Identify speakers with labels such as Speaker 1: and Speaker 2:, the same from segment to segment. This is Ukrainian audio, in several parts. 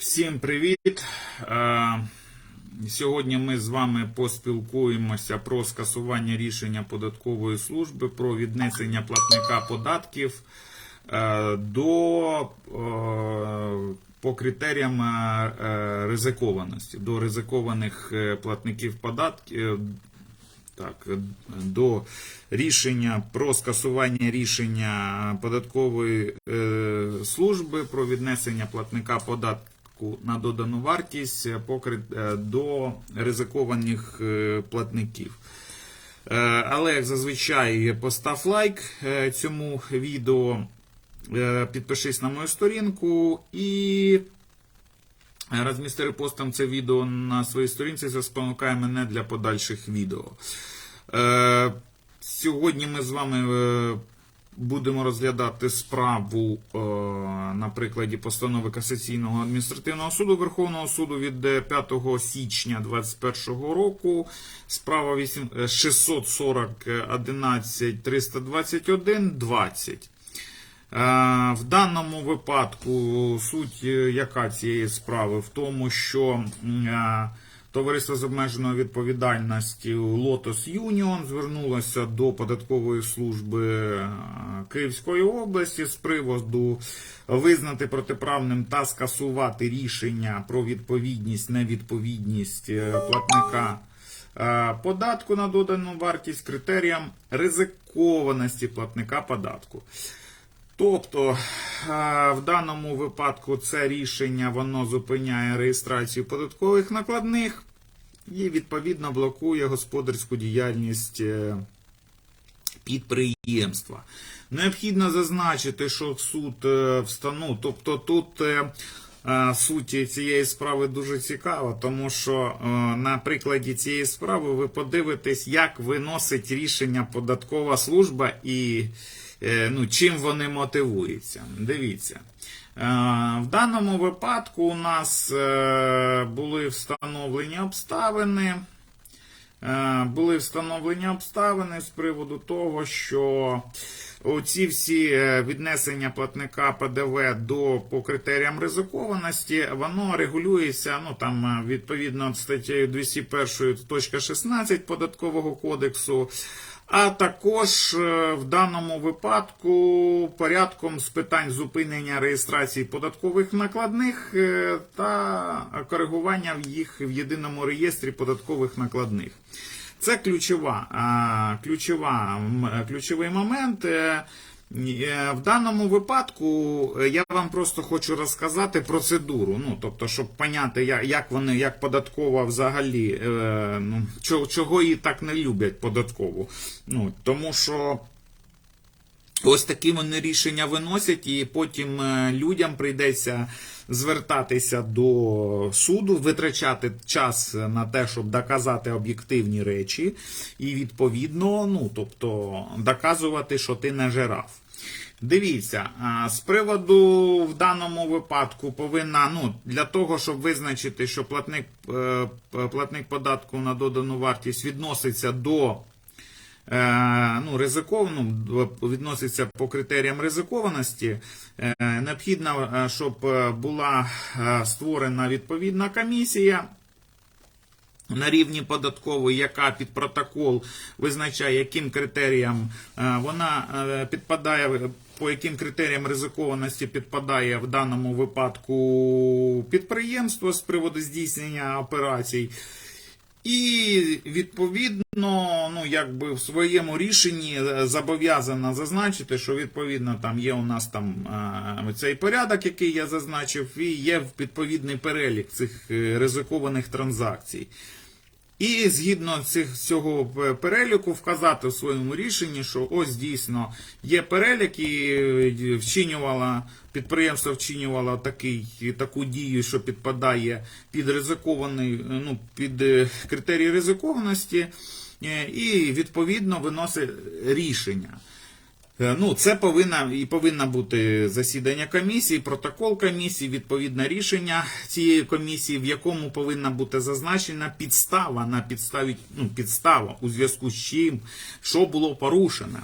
Speaker 1: Всім привіт! Е, Сьогодні ми з вами поспілкуємося про скасування рішення податкової служби про віднесення платника податків е, до е, по критеріям ризикованості, до ризикованих платників податків. Так, до рішення про скасування рішення податкової служби про віднесення платника податку на додану вартість е, е, до ризикованих е, платників. Але, як зазвичай, постав лайк цьому відео, підпишись на мою сторінку і Розмісти репостом це відео на своїй сторінці, це спонукає мене для подальших відео. Сьогодні ми з вами будемо розглядати справу е, на прикладі постанови Касаційного адміністративного суду Верховного суду від е, 5 січня 2021 року. Справа 8, е, 640 11 321 20. Е, В даному випадку суть е, яка цієї справи в тому, що е, товариство з обмеженою відповідальністю Lotus Union звернулося до податкової служби е, Київської області з приводу визнати протиправним та скасувати рішення про відповідність невідповідність е, платника е, податку на додану вартість критеріям ризикованості платника податку. Тобто, е, в даному випадку це рішення воно зупиняє реєстрацію податкових накладних і відповідно блокує господарську діяльність е, підприємства. Необхідно зазначити, що суд е, встану, тобто тут е, цієї справи дуже цікава, тому що на прикладі цієї справи ви подивитесь, як виносить рішення податкова служба і ну, чим вони мотивуються. Дивіться. Е, В даному випадку у нас е, були встановлені обставини. Е, були встановлені обставини з приводу того, що оці всі е, віднесення платника ПДВ до по критеріям ризикованості, воно регулюється ну там е, відповідно статтею 201.16 податкового кодексу. А також е, в даному випадку порядком з питань зупинення реєстрації податкових накладних е, та коригування їх в єдиному реєстрі податкових накладних. Це ключова, ключова, ключовий момент. Е, В даному випадку е, я вам просто хочу розказати процедуру. Ну, тобто, щоб поняти, як, вони, як податкова взагалі, е, ну, чого її так не люблять податкову. Ну, тому що Ось такі вони рішення виносять, і потім е, людям прийдеться звертатися до суду, витрачати час на те, щоб доказати об'єктивні речі, і відповідно, ну тобто, доказувати, що ти не жираф. Дивіться, з приводу в даному випадку повинна, ну, для того, щоб визначити, що платник, е, платник податку на додану вартість відноситься до ну, ризиковано, відноситься по критеріям ризикованості, е, необхідно, е, щоб е, була е, створена відповідна комісія. На рівні податкової, яка під протокол визначає, яким критеріям е, вона е, підпадає, по яким критеріям ризикованості підпадає в даному випадку підприємство з приводу здійснення операцій. І відповідно, ну якби в своєму рішенні е, зобов'язана зазначити, що відповідно там є у нас там е, цей порядок, який я зазначив, і є відповідний перелік цих е, ризикованих транзакцій. І згідно цих цього переліку вказати в своєму рішенні, що ось дійсно є перелік, і е, вчинювала підприємство вчинювало такий, таку дію, що підпадає під ризикований, е, ну під е, критерії ризикованості, е, і відповідно виносить рішення. Е, Ну, це повинна і повинна бути засідання комісії, протокол комісії, відповідне рішення цієї комісії, в якому повинна бути зазначена підстава на підставі ну, підстава у зв'язку з чим, що було порушено.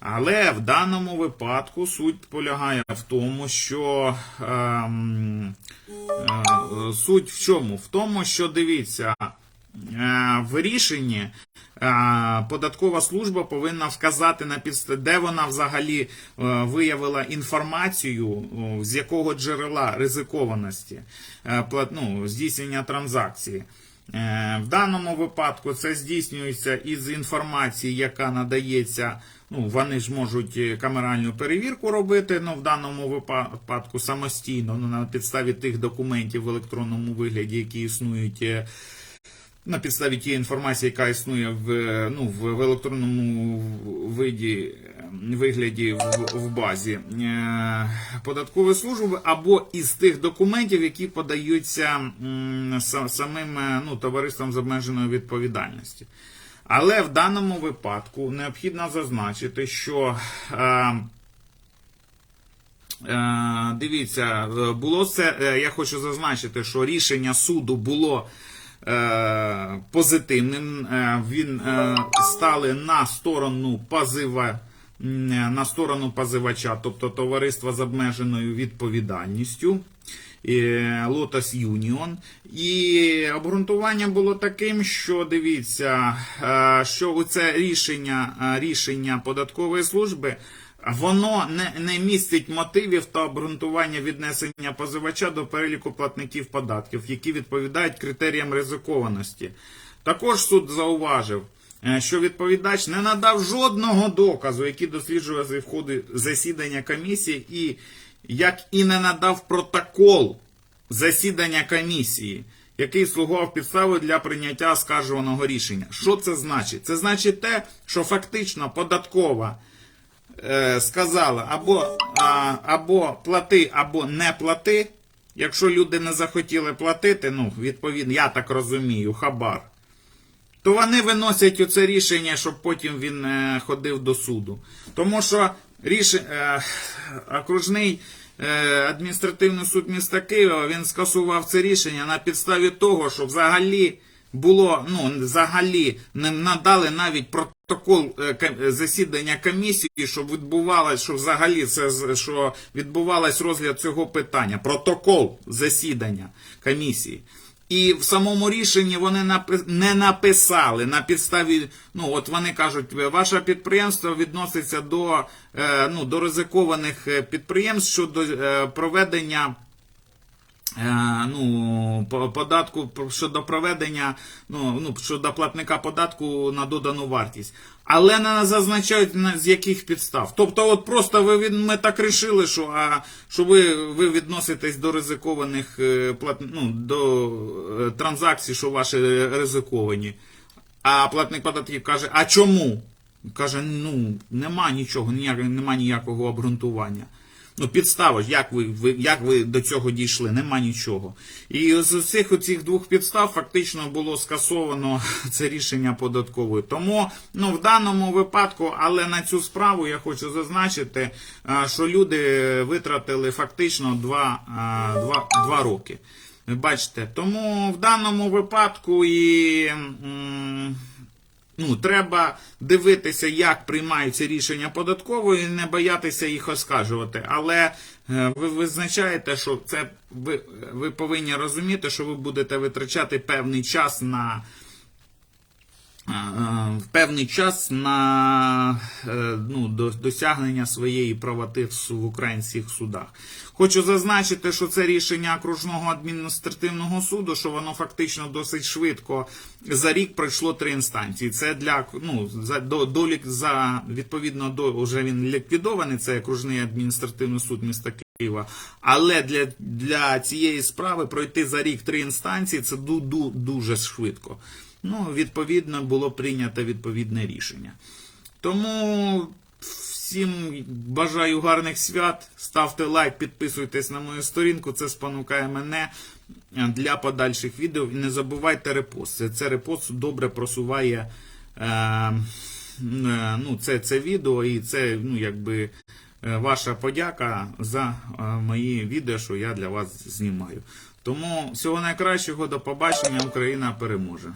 Speaker 1: Але в даному випадку суть полягає в тому, що ем, е, е, суть в чому? В тому, що дивіться, в рішенні е, податкова служба повинна вказати на підст... де вона взагалі е, виявила інформацію, з якого джерела ризикованості е, ну, здійснення транзакції. Е, В даному випадку це здійснюється із інформації, яка надається. Ну, вони ж можуть е, камеральну перевірку робити, ну в даному випадку самостійно, ну, на підставі тих документів в електронному вигляді, які існують. На підставі тієї інформації, яка існує в, ну, в, електронному виді, е, вигляді в, в базі е, податкової служби, або із тих документів, які подаються самим е, ну, товариством з обмеженою відповідальністю. Але в даному випадку необхідно зазначити, що е, Е, Дивіться, е, було це. Я хочу зазначити, що рішення суду було позитивним. Е, Він е, стали на сторону позива. На сторону позивача, тобто товариства з обмеженою відповідальністю е, Lotus Union. І обґрунтування було таким, що дивіться, е, що це рішення, е, рішення податкової служби Воно не, не містить мотивів та обґрунтування віднесення позивача до переліку платників податків, які відповідають критеріям ризикованості. Також суд зауважив, е, що відповідач не надав жодного доказу, який досліджувався в ході засідання комісії, і як і не надав протокол засідання комісії, який слугував підставою для прийняття оскаржуваного рішення. Що це значить? Це значить те, що фактично податкова е, сказала або, а, або плати, або не плати. Якщо люди не захотіли платити, ну, відповідно, я так розумію, хабар, то вони виносять оце рішення, щоб потім він е, ходив до суду. Тому що ріш... е, окружний е, адміністративний суд міста Києва він скасував це рішення на підставі того, що взагалі було, ну, взагалі не надали навіть протокол е, засідання комісії, щоб відбувалось, що взагалі це що відбувалось розгляд цього питання. Протокол засідання комісії. І в самому рішенні вони не написали на підставі. Ну от вони кажуть, ваше підприємство відноситься до, е, ну, до ризикованих е, підприємств щодо проведення. Е, ну, податку щодо проведення, ну, ну, щодо платника податку на додану вартість. Але не зазначають на, з яких підстав. Тобто, от просто ви ми так рішили, що, а, що ви, ви відноситесь до ризикованих е, ну, до е, транзакцій, що ваші ризиковані. А платник податків каже, а чому? Каже, ну, нема нічого, ніяк, нема ніякого обґрунтування. Ну, підстава як ви, ви, як ви до цього дійшли, нема нічого. І з цих оцих двох підстав фактично було скасовано це рішення податкової. Тому ну, в даному випадку, але на цю справу я хочу зазначити, що люди витратили фактично два, а, два, два роки. Ви бачите, тому в даному випадку і. Ну, треба дивитися, як приймаються рішення податкової, і не боятися їх оскаржувати. Але е, ви визначаєте, що це ви, ви повинні розуміти, що ви будете витрачати певний час на. Е, В певний час на е, ну, до- досягнення своєї правоти в в українських судах. Хочу зазначити, що це рішення окружного адміністративного суду, що воно фактично досить швидко за рік пройшло три інстанції. Це для ну за до, долік за відповідно до вже він ліквідований. Це окружний адміністративний суд міста Києва. Але для, для цієї справи пройти за рік три інстанції це ду, ду, дуже швидко. Ну, відповідно, було прийнято відповідне рішення. Тому всім бажаю гарних свят. Ставте лайк, підписуйтесь на мою сторінку. Це спонукає мене для подальших відео. І не забувайте репост. Це, репост добре просуває е, е, ну, це, це відео, і це ну, якби. е, Ваша подяка за е, мої відео, що я для вас знімаю. Тому всього найкращого, до побачення, Україна переможе.